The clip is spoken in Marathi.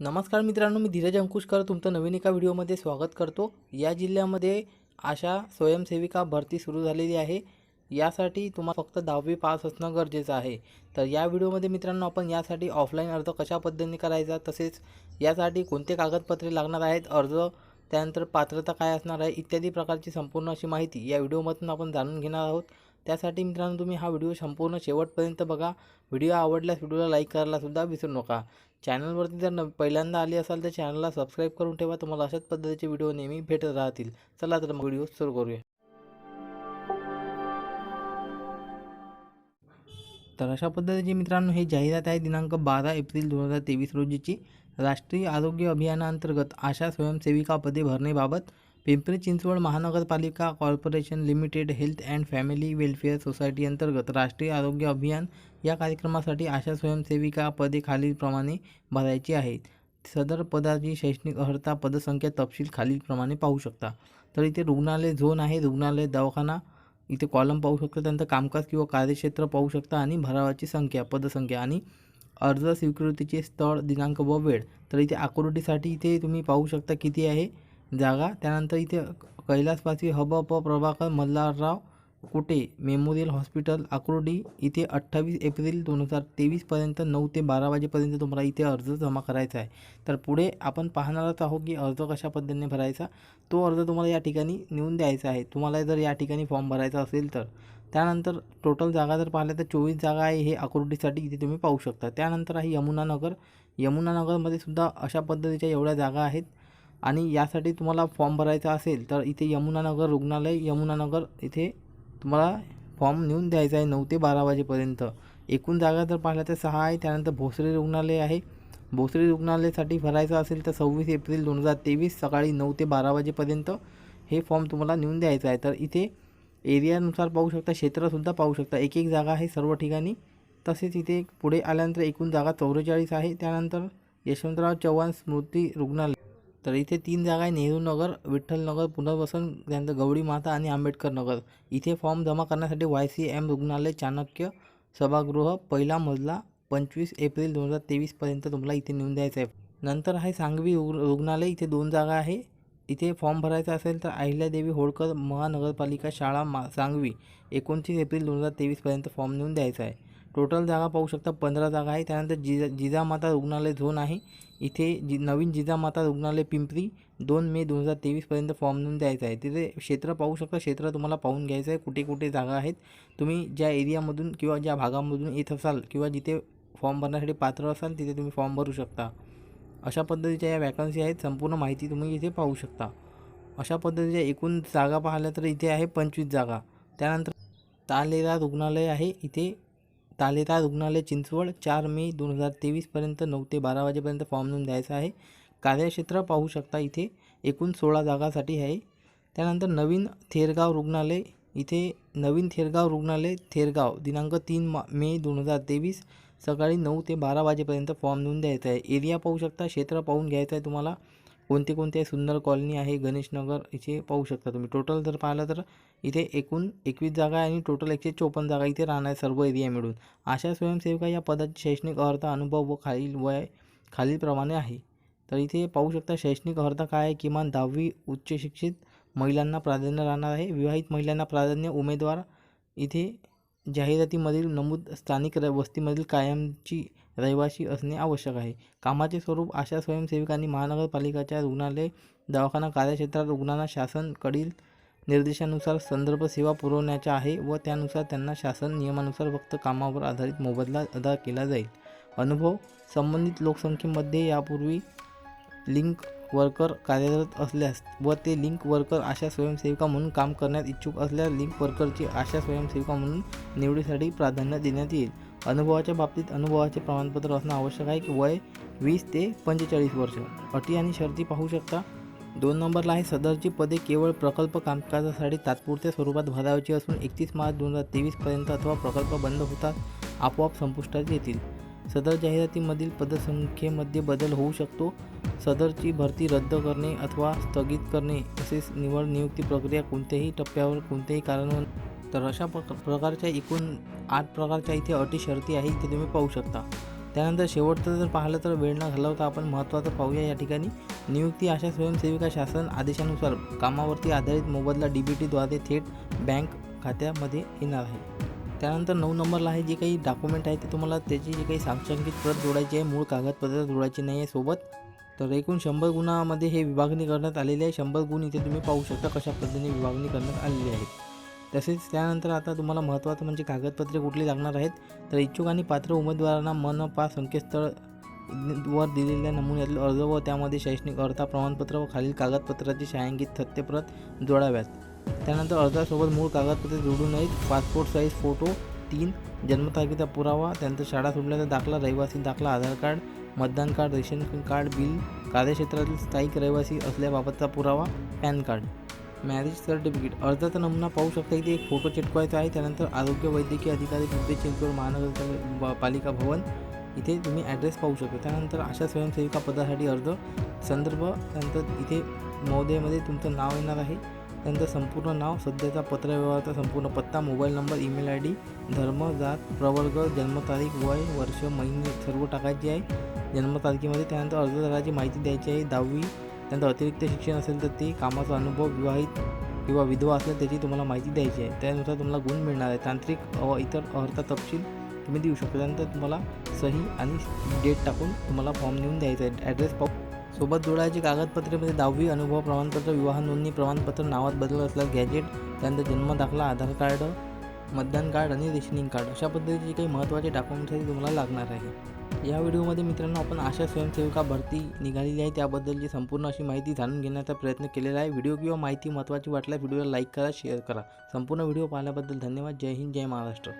नमस्कार मित्रांनो मी धीरज अंकुशकर तुमचं नवीन एका व्हिडिओमध्ये स्वागत करतो. या जिल्ह्यामध्ये आशा स्वयंसेविका भरती सुरू झालेली आहे. यासाठी तुम्हाला फक्त दहावी पास असणं गरजेचं आहे. तर या व्हिडिओमध्ये मित्रांनो आपण यासाठी ऑफलाईन अर्ज कशा पद्धतीने करायचा तसेच यासाठी कोणते कागदपत्रे लागणार आहेत अर्ज त्यानंतर पात्रता काय असणार आहे इत्यादी प्रकारची संपूर्ण अशी माहिती या व्हिडिओमधून आपण जाणून घेणार आहोत. त्यासाठी मित्रांनो तुम्ही हा व्हिडिओ संपूर्ण शेवटपर्यंत बघा. व्हिडिओ आवडल्यास व्हिडिओला लाईक करायलासुद्धा विसरू नका. चॅनलवरती जर न पहिल्यांदा आली असाल तर चॅनलला सबस्क्राईब करून ठेवा. तुम्हाला अशाच पद्धतीचे व्हिडिओ नेहमी भेटत राहतील. चला तर मग व्हिडिओ सुरू करूया. तर अशा पद्धतीची मित्रांनो ही जाहिरात आहे दिनांक बारा एप्रिल दोन हजार तेवीस रोजीची. राष्ट्रीय आरोग्य अभियानाअंतर्गत आशा स्वयंसेविका पदे भरणेबाबत पिंपरी चिंचवड महानगरपालिका corporation limited health and family welfare society अंतर्गत राष्ट्रीय आरोग्य अभियान या कार्यक्रमासाठी आशा स्वयंसेविका पदे खालीलप्रमाणे भरायची आहेत सदर पदाची शैक्षणिक अर्हता पदसंख्या तपशील खालीलप्रमाणे पाहू शकता. तर इथे रुग्णालय झोन आहे. रुग्णालय दवाखाना इथे कॉलम पाहू शकता. त्यानंतर कामकाज किंवा कार्यक्षेत्र पाहू शकता आणि भरावाची संख्या पदसंख्या आणि अर्ज स्वीकृतीचे स्थळ दिनांक व वेळ. तर इथे आकुर्डीसाठी इथे तुम्ही पाहू शकता किती आहे. जागा. त्यानंतर इथे कैलासवासी हब प प्रभाकर मल्हारराव कुटे मेमोरियल हॉस्पिटल आकुर्डी. इथे अठ्ठावीस एप्रिल दोन हजार तेवीसपर्यंत नऊ ते बारा वाजेपर्यंत तुम्हाला इथे अर्ज जमा करायचा आहे. तर पुढे आपण पाहणारच आहोत की अर्ज कशा पद्धतीने भरायचा. तो अर्ज तुम्हाला या ठिकाणी नेऊन द्यायचा आहे. तुम्हाला जर या ठिकाणी फॉर्म भरायचा असेल तर. त्यानंतर टोटल जागा जर पाहिल्या तर चोवीस जागा आहे हे आकुर्डीसाठी इथे तुम्ही पाहू शकता. त्यानंतर आहे यमुनानगर. यमुनानगरमध्ये सुद्धा अशा पद्धतीच्या एवढ्या जागा आहेत. आणि यासाठी तुम्हाला फॉर्म भरायचा असेल तर इथे यमुनानगर रुग्णालय यमुनानगर इथे तुम्हाला फॉर्म नेऊन द्यायचा आहे नऊ ते बारा वाजेपर्यंत. एकूण जागा जर पाहिल्या तर सहा आहे त्यानंतर भोसरी रुग्णालय आहे. भोसरी रुग्णालयासाठी भरायचं असेल तर सव्वीस एप्रिल दोन हजार तेवीस सकाळी नऊ ते बारा वाजेपर्यंत हे फॉर्म तुम्हाला नेऊन द्यायचं आहे. तर इथे एरियानुसार पाहू शकता क्षेत्रसुद्धा पाहू शकता. एक एक जागा आहे सर्व ठिकाणी. तसेच इथे पुढे आल्यानंतर एकूण जागा चौवेचाळीस आहे. त्यानंतर यशवंतराव चव्हाण स्मृती रुग्णालय. तर इथे तीन जागा आहे नेहरू नगर विठ्ठल नगर पुनर्वसन त्यानंतर गवळी माता आणि आंबेडकर नगर. इथे फॉर्म जमा करण्यासाठी वाय सी एम रुग्णालय चाणक्य सभागृह पहिला मजला पंचवीस एप्रिल दोन हजार तेवीसपर्यंत तुम्हाला इथे नेऊन द्यायचं आहे नंतर आहे सांगवी रुग्णालय. इथे दोन जागा आहे. इथे फॉर्म भरायचा असेल तर अहिल्यादेवी होळकर महानगरपालिका शाळा मा सांगवी. एकोणतीस एप्रिल दोन हजार तेवीसपर्यंत फॉर्म नेऊन द्यायचा आहे. टोटल जागा पाहू शकता पंधरा जागा आहे. त्यानंतर जिजा जिजामाता रुग्णालय झोन आहे. इथे जि नवीन जिजामाता रुग्णालय पिंपरी दोन मे दोन हजार तेवीसपर्यंत फॉर्म नोंद द्यायचा आहे. तिथे क्षेत्र पाहू शकता क्षेत्र तुम्हाला पाहून घ्यायचं आहे. कुठे कुठे जागा आहेत. तुम्ही ज्या एरियामधून किंवा ज्या भागामधून येत असाल किंवा जिथे फॉर्म भरण्यासाठी पात्र असाल तिथे तुम्ही फॉर्म भरू शकता. अशा पद्धतीच्या या वॅकन्सी आहेत. संपूर्ण माहिती तुम्ही इथे पाहू शकता. अशा पद्धतीच्या एकूण जागा पाहिल्या तर इथे आहे पंचवीस जागा. त्यानंतर तालेरा रुग्णालय आहे. इथे तालेता रुग्णालय चिंचवड चार मे दोन हजार तेवीसपर्यंत नऊ ते बारा वाजेपर्यंत फॉर्म नोंद द्यायचा आहे. कार्यक्षेत्र पाहू शकता इथे एकूण सोळा जागासाठी आहे. त्यानंतर नवीन थेरगाव रुग्णालय इथे नवीन थेरगाव रुग्णालय थेरगाव दिनांक तीन मा मे दोन हजार तेवीस सकाळी नऊ ते बारा वाजेपर्यंत फॉर्म नोंद द्यायचा आहे. एरिया पाहू शकता क्षेत्र पाहून घ्यायचं आहे तुम्हाला. कोणते कोणते सुंदर कॉलनी आहे गणेशनगर इथे पाहू शकता तुम्ही. टोटल जर पाहिलं तर इथे एकूण एकवीस जागा आहे आणि टोटल एकशे चोपन्न जागा इथे राहणार सर्व एरिया मिळून. अशा स्वयंसेविका या पदाची शैक्षणिक अर्हता अनुभव व खालील वय खालीलप्रमाणे आहे. तर इथे पाहू शकता शैक्षणिक अर्हता काय आहे? किमान दहावी उच्च शिक्षित महिलांना प्राधान्य राहणार आहे. विवाहित महिलांना प्राधान्य उमेदवार इथे जाहिरातीमधील नमूद स्थानिक र वस्तीमधील कायमची रहिवासी असणे आवश्यक आहे. कामाचे स्वरूप आशा स्वयंसेविकांनी महानगरपालिकाच्या रुग्णालय दवाखाना कार्यक्षेत्रात रुग्णांना शासनकडील निर्देशानुसार संदर्भ सेवा पुरवण्याच्या आहे व त्यानुसार त्यांना शासन नियमानुसार फक्त कामावर आधारित मोबदला अदा केला जाईल. अनुभव संबंधित लोकसंख्येमध्ये यापूर्वी लिंक वर्कर कार्यरत असल्यास व ते लिंक वर्कर आशा स्वयंसेविका म्हणून काम करण्यात इच्छुक असल्यास लिंक वर्करची आशा स्वयंसेविका म्हणून निवडीसाठी प्राधान्य देण्यात येईल. अनुभवाच्या बाबतीत अनुभवाचे प्रमाणपत्र असणं आवश्यक आहे की वय वीस ते पंचेचाळीस वर्ष. अटी आणि शर्ती पाहू शकता. दोन नंबरला आहे सदरची पदे केवळ प्रकल्प कामकाजासाठी तात्पुरत्या स्वरूपात भरावयाची असून एकतीस मार्च दोन हजार तेवीसपर्यंत अथवा प्रकल्प बंद होतात आपोआप संपुष्टात येतील. सदर जाहिरातीमधील पदसंख्येमध्ये बदल होऊ शकतो. सदरची भरती रद्द करणे अथवा स्थगित करणे तसेच निवड नियुक्ती प्रक्रिया कोणत्याही टप्प्यावर कोणत्याही कारणावर तर अशा प्र प्रकारच्या एकूण आठ प्रकारच्या इथे अटी शर्ती आहे इथे तुम्ही पाहू शकता. त्यानंतर शेवटचं जर पाहिलं तर वेळ न घालवता आपण महत्त्वाचं पाहूया या ठिकाणी. नियुक्ती अशा स्वयंसेविका शासन आदेशानुसार कामावरती आधारित मोबदला डी बी टीद्वारे थेट बँक खात्यामध्ये येणार आहे. त्यानंतर नऊ नंबरला आहे जे काही डॉक्युमेंट आहे ते तुम्हाला त्याची जी काही साक्षांकित प्रत जोडायची आहे मूळ कागदपत्र जोडायची नाही आहे सोबत. तर एकूण शंभर गुणामध्ये हे विभागणी करण्यात आलेली आहे. शंभर गुण इथे तुम्ही पाहू शकता कशा पद्धतीने विभागणी करण्यात आलेली आहे. तसेच त्यानंतर आता तुम्हाला महत्त्वाचं म्हणजे कागदपत्रे कुठली लागणार आहेत? तर इच्छुक आणि पात्र उमेदवारांना मनपा संकेतस्थळ वर दिलेल्या नमुन्यातील अर्ज व त्यामध्ये शैक्षणिक अर्थ प्रमाणपत्र व खालील कागदपत्राची छायांकित सत्यप्रत जोडाव्यात. त्यानंतर अर्जासोबत मूळ कागदपत्रे जोडू नयेत. पासपोर्ट साईज फोटो तीन जन्मतारखेचा पुरावा त्यानंतर शाळा सुटल्याचा दाखला रहिवासी दाखला आधार कार्ड मतदान कार्ड रेशन कार्ड बिल कार्यक्षेत्रातील स्थायिक रहिवासी असल्याबाबतचा पुरावा पॅन कार्ड. Marriage certificate. अर्जाचा नमुना पाहू शकता इथे एक फोटो चिटकवायचा आहे. त्यानंतर आरोग्य वैद्यकीय अधिकारी पिंपरी चिंचवड महानगर पालिका भवन. इथे तुम्ही ॲड्रेस पाहू शकता. त्यानंतर अशा स्वयंसेविका पदासाठी अर्ज. संदर्भ. त्यानंतर इथे महोदयमध्ये तुमचं नाव येणार आहे. त्यानंतर संपूर्ण नाव सध्याचा पत्रव्यवहाराचा संपूर्ण पत्ता mobile number email I D धर्म जात प्रवर्ग जन्मतारीख वय वर्ष महिने सर्व टाकायचे आहे. जन्मतारखेमध्ये त्यानंतर अर्जदाराची माहिती द्यायची आहे. दहावी त्यानंतर अतिरिक्त शिक्षण असेल तर ती कामाचा अनुभव विवाहित किंवा विधवा असेल त्याची तुम्हाला माहिती द्यायची आहे. त्यानुसार तुम्हाला गुण मिळणार आहे. तांत्रिक व इतर अर्हता तपशील तुम्ही देऊ शकता. त्यानंतर तुम्हाला सही आणि डेट टाकून तुम्हाला फॉर्म नेऊन द्यायचा आहे. ॲड्रेस पाहू. सोबत जोडायचे कागदपत्रेमध्ये दहावी अनुभव प्रमाणपत्र विवाह नोंदणी प्रमाणपत्र नावात बदल असल्यास गॅजेट त्यानंतर जन्म दाखला आधार कार्ड मतदान कार्ड आणि रेशनिंग कार्ड अशा पद्धतीचे काही महत्त्वाचे डॉक्युमेंटसाठी तुम्हाला लागणार आहे. या व्हिडिओमध्ये मित्रांनो आपण आशा स्वयंसेविका भरती निघालेली आहे. त्याबद्दलची संपूर्ण अशी माहिती जाणून घेण्याचा प्रयत्न केलेला आहे. व्हिडिओ किंवा माहिती महत्त्वाची वाटल्यास व्हिडिओला लाईक करा शेअर करा. संपूर्ण व्हिडिओ पाहिल्याबद्दल धन्यवाद. जय हिंद जय महाराष्ट्र.